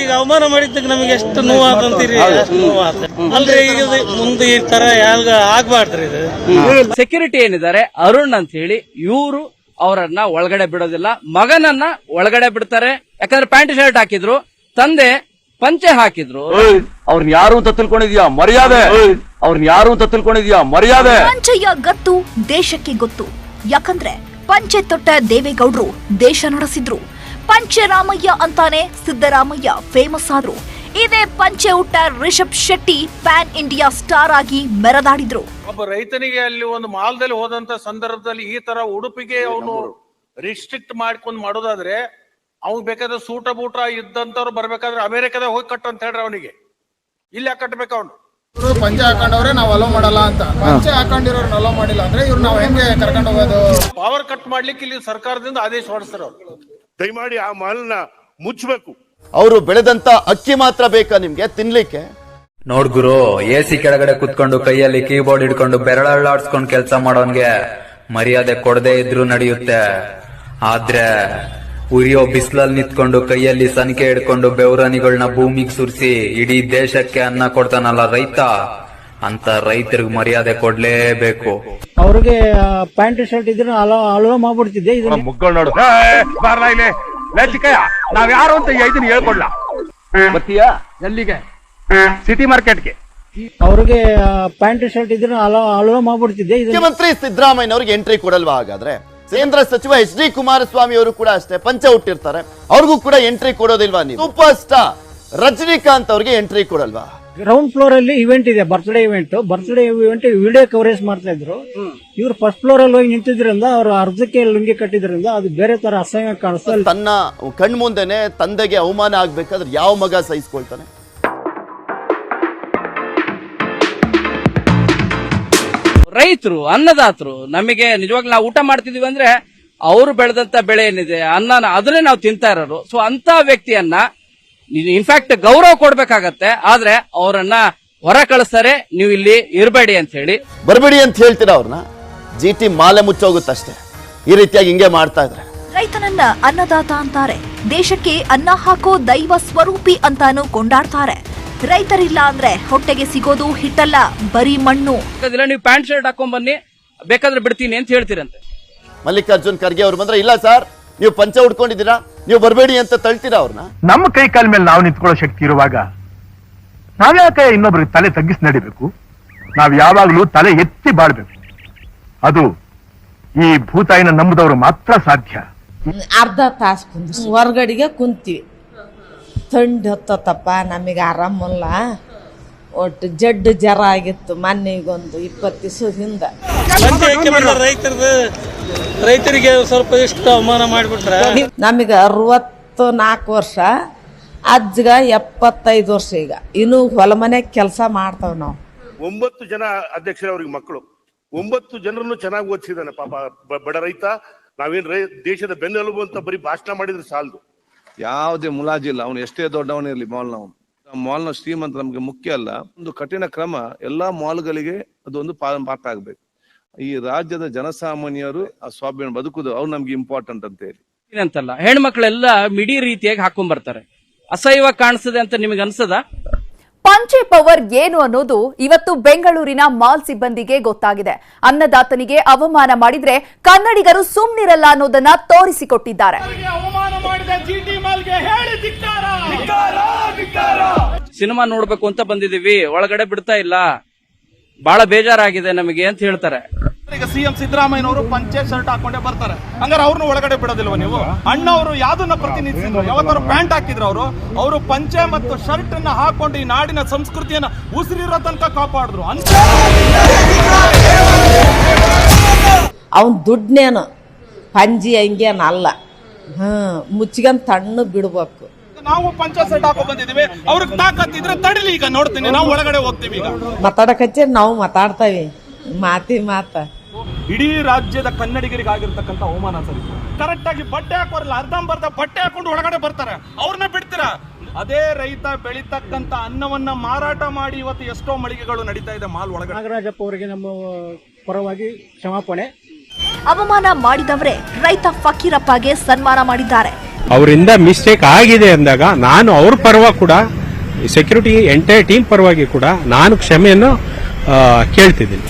ಈಗ ಅವಮಾನ ಮಾಡಿದ್ದಕ್ಕೆ ನಮಗೆ ಎಷ್ಟು ನೋವಾದಂತೀರಿ ಅಂತೀರಿ? ನೋವಾದ ಅಲ್ರಿ ಈಗ ಇದು ಮುಂದೆ ಈ ತರ ಯಾವಾಗ ಆಗ್ಬಾರ್ದ್ರಿ ಇದು? ಸೆಕ್ಯೂರಿಟಿ ಏನಿದ್ದಾರೆ? ಅರುಣ್ ಅಂತ ಹೇಳಿ ಇವರು ಅವರನ್ನ ಒಳಗಡೆ ಬಿಡೋದಿಲ್ಲ. ಮಗನನ್ನ ಒಳಗಡೆ ಬಿಡ್ತಾರೆ. ಯಾಕಂದ್ರೆ ಪ್ಯಾಂಟ್ ಶರ್ಟ್ ಹಾಕಿದ್ರು ತಂದೆ ಪಂಚೆ ಹಾಕಿದ್ರು. ಅವ್ರನ್ನ ಯಾರು ಅಂತ ತಿಳ್ಕೊಂಡಿದ್ಯಾ? ಮರ್ಯಾದೆ. ಅವ್ರನ್ನ ಯಾರು ಅಂತ ತಿಳ್ಕೊಂಡಿದ್ಯಾ? ಮರ್ಯಾದೆ. ಪಂಚೆಯ ಗತ್ತು ದೇಶಕ್ಕೆ ಗೊತ್ತು. ಯಾಕಂದ್ರೆ ಪಂಚೆ ತೊಟ್ಟ ದೇವೇಗೌಡರು ದೇಶ ನಡೆಸಿದ್ರು. ಪಂಚರಾಮಯ್ಯ ಅಂತಾನೆ ಸಿದ್ದರಾಮಯ್ಯ ಫೇಮಸ್ ಆದ್ರು. ಇದೇ ಪಂಚೆ ಉಟ್ಟ Rishab Shetty pan India star ಆಗಿ ಮೆರೆದಾಡಿದ್ರು. ಒಬ್ಬ ರೈತನಿಗೆ ಅಲ್ಲಿ ಒಂದು ಮಾಲ್ದಲ್ಲಿ ಹೋದಂತ ಸಂದರ್ಭದಲ್ಲಿ ಈ ತರ ಉಡುಪಿಗೆ ಅವನು ರಿಸ್ಟ್ರಿಕ್ಟ್ ಮಾಡ್ಕೊಂಡು ಮಾಡೋದಾದ್ರೆ ಅವ್ನ್ ಬೇಕಾದ್ರೆ ಸೂಟ ಬೂಟ ಇದ್ದಂತವ್ರು ಬರ್ಬೇಕಾದ್ರೆ ಅಮೆರಿಕದಾಗ ಹೋಗಿ ಕಟ್ಟು ಅಂತ ಹೇಳ್ರಿ ಅವನಿಗೆ. ಇಲ್ಲಿ ಯಾಕೆ ಕಟ್ಬೇಕು ಅವನು? ಇವ್ರು ಪಂಚೆ ಹಾಕೊಂಡವ್ರೆ ನಾವು ಅಲೋ ಮಾಡಲ್ಲ ಅಂತ. ಪಂಚೆ ಹಾಕೊಂಡಿರೋರ್ನ ಅಲೋ ಮಾಡಿಲ್ಲ ಅಂದ್ರೆ ಇವ್ರು ನಾವು ಹೆಂಗೆ ಕರ್ಕೊಂಡು ಹೋಗೋದು? ಪವರ್ ಕಟ್ ಮಾಡ್ಲಿಕ್ಕೆ ಇಲ್ಲಿ ಸರ್ಕಾರದಿಂದ ಆದೇಶ ಹೊರಡಿಸ್ತಾರೆ ಅವ್ರು. ದಯಮಾಡಿ ಆ ಮಾಲ್ನ ಮುಚ್ಚಬೇಕು. ಅವರು ಬೆಳೆದಂತ ಅಕ್ಕಿ ಮಾತ್ರ ಬೇಕಾ ನಿಮ್ಗೆ ತಿನ್ಲಿಕ್ಕೆ? ನೋಡ್ ಗುರು ಎ ಸಿ ಕೆಳಗಡೆ ಕುತ್ಕೊಂಡು ಕೈಯಲ್ಲಿ ಕೀಬೋರ್ಡ್ ಹಿಡ್ಕೊಂಡು ಬೆರಳಾಡ್ಸ್ಕೊಂಡು ಕೆಲಸ ಮಾಡೋನ್ಗೆ ಮರ್ಯಾದೆ ಕೊಡದೇ ಇದ್ರು ನಡೆಯುತ್ತೆ. ಆದ್ರೆ ಉರಿಯೋ ಬಿಸಿಲಲ್ಲಿ ನಿಂತ್ಕೊಂಡು ಕೈಯಲ್ಲಿ ಸನಿಕೆ ಹಿಡ್ಕೊಂಡು ಬೆವರನಿಗಳನ್ನ ಭೂಮಿಗೆ ಸುರಿಸಿ ಇಡೀ ದೇಶಕ್ಕೆ ಅನ್ನ ಕೊಡ್ತಾನಲ್ಲ ರೈತ? ಅಂತ ರೈತರಿಗೆ ಮರ್ಯಾದೆ ಕೊಡ್ಲೇಬೇಕು. ಅವ್ರಿಗೆ ಪ್ಯಾಂಟ್ ಶರ್ಟ್ ಇದ್ರೆ ಅಲೋ ಅಲೋ ಮಾಡ್ಬಿಡ್ತಿದ್ದೆ ಇದು ಮುಗ್ಗಳು ನೋಡು. ಬಾರ್ಲಾ ಇಲ್ಲಿ. ನಾವ್ ಯಾರು ಅಂತ ಇದನ್ನ ಹೇಳ್ಕೊಡ್ಲ? ಬರ್ತೀಯಾ? ಎಲ್ಲಿಗೆ? ಸಿಟಿ ಮಾರ್ಕೆಟ್ಗೆ ಅವ್ರಿಗೆ ಪ್ಯಾಂಟ್ ಶರ್ಟ್ ಇದ್ರೆ ಅಲೋ ಅಲೋ ಮಾಡ್ಬಿಡ್ತಿದ್ದೆ ಇದು ಮುಖ್ಯಮಂತ್ರಿ ಸಿದ್ದರಾಮಯ್ಯ ಅವರಿಗೆ ಎಂಟ್ರಿ ಕೊಡಲ್ವಾ ಹಾಗಾದ್ರೆ ಕೇಂದ್ರ ಸಚಿವ ಎಚ್ ಡಿ ಕುಮಾರಸ್ವಾಮಿ ಅವರು ಕೂಡ ಅಷ್ಟೇ ಪಂಚ ಹುಟ್ಟಿರ್ತಾರೆ. ಅವ್ರಿಗೂ ಕೂಡ ಎಂಟ್ರಿ ಕೊಡೋದಿಲ್ವಾ ನೀವು? ಸೂಪರ್ ಸ್ಟಾರ್ ರಜನಿಕಾಂತ್ ಅವ್ರಿಗೆ ಎಂಟ್ರಿ ಕೊಡಲ್ವಾ? ಗ್ರೌಂಡ್ ಫ್ಲೋರ್ ಅಲ್ಲಿ ಇವೆಂಟ್ ಇದೆ birthday event birthday event video coverage ಮಾಡ್ತಾ ಇದ್ರು. ಇವ್ರು ಫಸ್ಟ್ ಫ್ಲೋರ್ ಅಲ್ಲಿ ಹೋಗಿ ನಿಂತಿದ್ರಿಂದ ಅವ್ರು ಅರ್ಧಕ್ಕೆ ಲುಂಗಿ ಕಟ್ಟಿದ್ರಿಂದ ಅದು ಬೇರೆ ತರ ಅಸಹ್ಯ ಕಾಣಿಸ್ತಾ ಇಲ್ಲ. ತನ್ನ ಕಣ್ಮುಂದೆನೆ ತಂದೆಗೆ ಅವಮಾನ ಆಗ್ಬೇಕಾದ್ರೆ ಯಾವ ಮಗ ಸಹಿಸ್ಕೊಳ್ತಾನೆ? ರೈತರು ಅನ್ನದಾತರು ನಮಗೆ ನಿಜವಾಗ್ಲೂ ನಾವು ಊಟ ಮಾಡ್ತಿದೀವಿ ಅಂದ್ರೆ ಅವರು ಬೆಳೆದಂತ ಬೆಳೆ ಏನಿದೆ ಅನ್ನನ ಅದನ್ನೇ ನಾವು ತಿಂತಾ ಇರೋರು ಸೊ ಅಂತ ವ್ಯಕ್ತಿಯನ್ನ ಇನ್ಫ್ಯಾಕ್ಟ್ ಗೌರವ ಕೊಡ್ಬೇಕಾಗತ್ತೆ ಆದ್ರೆ ಅವರನ್ನ ಹೊರ ಕಳಿಸ್ತಾರೆ ನೀವು ಇಲ್ಲಿ ಇರಬೇಡಿ ಅಂತ ಹೇಳಿ. ಬರಬೇಡಿ ಅಂತ ಹೇಳ್ತೀರಾ ಅವ್ರನ್ನ? ಜಿ ಟಿ ಮಾಲೆ ಮುಚ್ಚೋಗುತ್ತಷ್ಟೇ. ಈ ರೀತಿಯಾಗಿ ಹಿಂಗೆ ಮಾಡ್ತಾ ಇದ್ರೆ. ರೈತನನ್ನ ಅನ್ನದಾತ ಅಂತಾರೆ. ದೇಶಕ್ಕೆ ಅನ್ನ ಹಾಕೋ ದೈವ ಸ್ವರೂಪಿ ಅಂತಾನೂ ಕೊಂಡಾಡ್ತಾರೆ. ರೈತರಿಲ್ಲ ಅಂದ್ರೆ ಹೊಟ್ಟೆಗೆ ಸಿಗೋದು ಹಿಟ್ಟಲ್ಲ ಬರೀ ಮಣ್ಣು. ನೀವು ಪ್ಯಾಂಟ್ ಶರ್ಟ್ ಹಾಕೊಂಡ್ ಬನ್ನಿ ಬೇಕಾದ್ರೆ ಬಿಡ್ತೀನಿ ಅಂತ ಹೇಳ್ತೀರಂತೆ. ಮಲ್ಲಿಕಾರ್ಜುನ್ ಖರ್ಗೆ ಅವ್ರು ಬಂದ್ರೆ ಇಲ್ಲ ಸರ್ ನೀವು ಪಂಚ ಉಡ್ಕೊಂಡಿದ್ದೀರಾ ನೀವು ಬರಬೇಡಿ ಅಂತ ತಳ್ತೀರಾ ಅವ್ರನ್ನ? ನಮ್ಮ ಕೈ ಕಾಲ ಮೇಲೆ ನಾವು ನಿಂತ್ಕೊಳ್ಳೋ ಶಕ್ತಿ ಇರುವಾಗ ನಾವ್ಯಾಕೆ ಇನ್ನೊಬ್ರಿಗೆ ತಲೆ ತಗ್ಗಿಸಿ ನಡಿಬೇಕು? ನಾವ್ ಯಾವಾಗ್ಲೂ ತಲೆ ಎತ್ತಿ ಬಾಳ್ಬೇಕು. ಅದು ಈ ಭೂತಾಯಿನ ನಂಬುದವರು ಮಾತ್ರ ಸಾಧ್ಯ. ಅರ್ಧ ತಾಸು ಕುಂದ್ರಿಸಿ. ಹೊರಗಡೆಗೆ ಕುಂತೀವಿ. ಥಂಡಿ ಹತ್ತತ್ತಪ್ಪ ನಮಗೆ ಆರಾಮಲ್ಲ. ಒಟ್ಟು ಜಡ್ ಜರ ಆಗಿತ್ತು ಮೊನ್ನೆಗೊಂದು ಇಪ್ಪತ್ತು ದಿವಸದ ಹಿಂದೆ. ರೈತರದ? ರೈತರಿಗೆ ಸ್ವಲ್ಪ ಇಷ್ಟು ಅವಮಾನ ಮಾಡಿಬಿಟ್ರೆ? ನಮಗೆ ಅರವತ್ತು ನಾಲ್ಕು ವರ್ಷ ಅಜ್ಜಗ ಎಪ್ಪತ್ತೈದು ವರ್ಷ ಈಗ. ಇನ್ನು ಹೊಲ ಮನೆ ಕೆಲಸ ಮಾಡ್ತಾವ ನಾವು. ಒಂಬತ್ತು ಜನ ಅಧ್ಯಕ್ಷರ ಅವ್ರಿಗೆ ಮಕ್ಕಳು. ಒಂಬತ್ತು ಜನರನ್ನು ಚೆನ್ನಾಗಿ ಓದಿಸಿದಾನೆ ಪಾಪ ಬ- ಬಡ ರೈತ. ನಾವೇನ್ ರೈ ದೇಶದ ಬೆನ್ನೆಲುಬು ಅಂತ ಬರೀ ಭಾಷಣ ಮಾಡಿದ್ರೆ ಸಾಲದು. ಯಾವುದೇ ಮುಲಾಜಿಲ್ಲ. ಅವನು ಎಷ್ಟೇ ದೊಡ್ಡವನಿರಲಿ ಮಾಲ್ನವನು ಮಾಲ್ನ ಶ್ರೀಮಂತ ನಮಗೆ ಮುಖ್ಯ ಅಲ್ಲ. ಒಂದು ಕಠಿಣ ಕ್ರಮ ಎಲ್ಲಾ ಮಾಲ್ಗಳಿಗೆ ಅದೊಂದು ಒಂದು ಪಾಠ ಆಗ್ಬೇಕು. ಈ ರಾಜ್ಯದ ಜನಸಾಮಾನ್ಯರು ಆ ಸ್ವಾಭಿಮಾನ ಬದುಕುದು ಅವ್ರು ನಮ್ಗೆ ಇಂಪಾರ್ಟೆಂಟ್ ಅಂತ ಹೇಳಿ ಏನಂತಲ್ಲ ಹೆಣ್ಮಕ್ಳೆಲ್ಲ ಮಿಡಿ ರೀತಿಯಾಗಿ ಹಾಕೊಂಡ್ ಬರ್ತಾರೆ ಅಸಹ್ಯವ ಕಾಣಿಸ್ತದೆ ಅಂತ ನಿಮಗೆ ಅನ್ಸದ? ಪಂಚೆ ಪವರ್ ಏನು ಅನ್ನೋದು ಇವತ್ತು ಬೆಂಗಳೂರಿನ ಮಾಲ್ ಸಿಬ್ಬಂದಿಗೆ ಗೊತ್ತಾಗಿದೆ. ಅನ್ನದಾತನಿಗೆ ಅವಮಾನ ಮಾಡಿದ್ರೆ ಕನ್ನಡಿಗರು ಸುಮ್ನಿರಲ್ಲ ಅನ್ನೋದನ್ನ ತೋರಿಸಿಕೊಟ್ಟಿದ್ದಾರೆ. ಸಿನಿಮಾ ನೋಡ್ಬೇಕು ಅಂತ ಬಂದಿದೀವಿ ಒಳಗಡೆ ಬಿಡ್ತಾ ಇಲ್ಲ. ಬಹಳ ಬೇಜಾರಾಗಿದೆ ನಮಗೆ ಅಂತ ಹೇಳ್ತಾರೆ. ಈಗ ಸಿಎಂ ಸಿದ್ದರಾಮಯ್ಯನವರು ಪಂಚೆ ಶರ್ಟ್ ಹಾಕೊಂಡೆ ಬರ್ತಾರೆ. ಹಂಗಾರೆ ಅವ್ರನ್ನ ಒಳಗಡೆ ಬಿಡೋದಿಲ್ವ ನೀವು? ಅಣ್ಣ ಅವರು ಯಾವ್ದನ್ನ ಪ್ರತಿನಿಧಿಸಿದ್ರು? ಯಾವತ್ತಾರು ಪ್ಯಾಂಟ್ ಹಾಕಿದ್ರು ಅವರು? ಅವರು ಪಂಚೆ ಮತ್ತು ಶರ್ಟ್ ಅನ್ನ ಹಾಕೊಂಡು ಈ ನಾಡಿನ ಸಂಸ್ಕೃತಿಯನ್ನ ಉಸಿರಿರೋ ತನಕ ಕಾಪಾಡಿದ್ರು. ಅಂತ ಅವನ್ ದುಡ್ನೇನು? ಪಂಜಿ ಹಂಗೇನಲ್ಲ ಹ್ಮ್ ಮುಚ್ಚಿಗೆ ತಣ್ಣು ಬಿಡ್ಬೇಕು. ನಾವು ಪಂಚಾಯತ್ ಸೆಟ್ ಹಾಕೋ ಬಂದಿದೀವಿ ಅವ್ರಿಗೆ ತಾಕತ್ತಿದ್ರೆ ತಡಿಲಿ ಈಗ ನೋಡ್ತೀನಿ. ನಾವು ಒಳಗಡೆ ಹೋಗ್ತೀವಿ ಈಗ. ಮಾತಾಡಕಚ್ಚೆ ನಾವು ಮಾತಾಡ್ತೀವಿ ಮಾತಿ ಮಾತ. ಇಡೀ ರಾಜ್ಯದ ಕನ್ನಡಿಗರಿಗೆ ಆಗಿರ್ತಕ್ಕಂಥ ಅವಮಾನ ಸರ್ ಕರೆಕ್ಟ್ ಆಗಿ ಬಟ್ಟೆ ಹಾಕೋರಲ್ಲ ಅರ್ಧಂಬರ್ಧ ಬಟ್ಟೆ ಹಾಕೊಂಡು ಒಳಗಡೆ ಬರ್ತಾರೆ. ಅವ್ರನ್ನ ಬಿಡ್ತೀರಾ? ಅದೇ ರೈತ ಬೆಳಿತಕ್ಕಂತ ಅನ್ನವನ್ನ ಮಾರಾಟ ಮಾಡಿ ಇವತ್ತು ಎಷ್ಟೋ ಮಳಿಗೆಗಳು ನಡೀತಾ ಇದೆ ಮಾಲ್ ಒಳಗಡೆ. ನಾಗರಾಜಪ್ಪ ಅವರಿಗೆ ನಮ್ಮ ಪರವಾಗಿ ಕ್ಷಮಾಪಣೆ. ಅವಮಾನ ಮಾಡಿದವರೇ ರೈತ ಫಕೀರಪ್ಪಗೆ ಸನ್ಮಾನ ಮಾಡಿದ್ದಾರೆ. ಅವರಿಂದ ಮಿಸ್ಟೇಕ್ ಆಗಿದೆ ಅಂದಾಗ ನಾನು ಅವ್ರ ಪರವಾಗಿ ಕೂಡ ಸೆಕ್ಯೂರಿಟಿ ಎಂಟೈರ್ ಟೀಮ್ ಪರವಾಗಿ ಕೂಡ ನಾನು ಕ್ಷಮೆಯನ್ನು ಕೇಳ್ತಿದ್ದೀನಿ.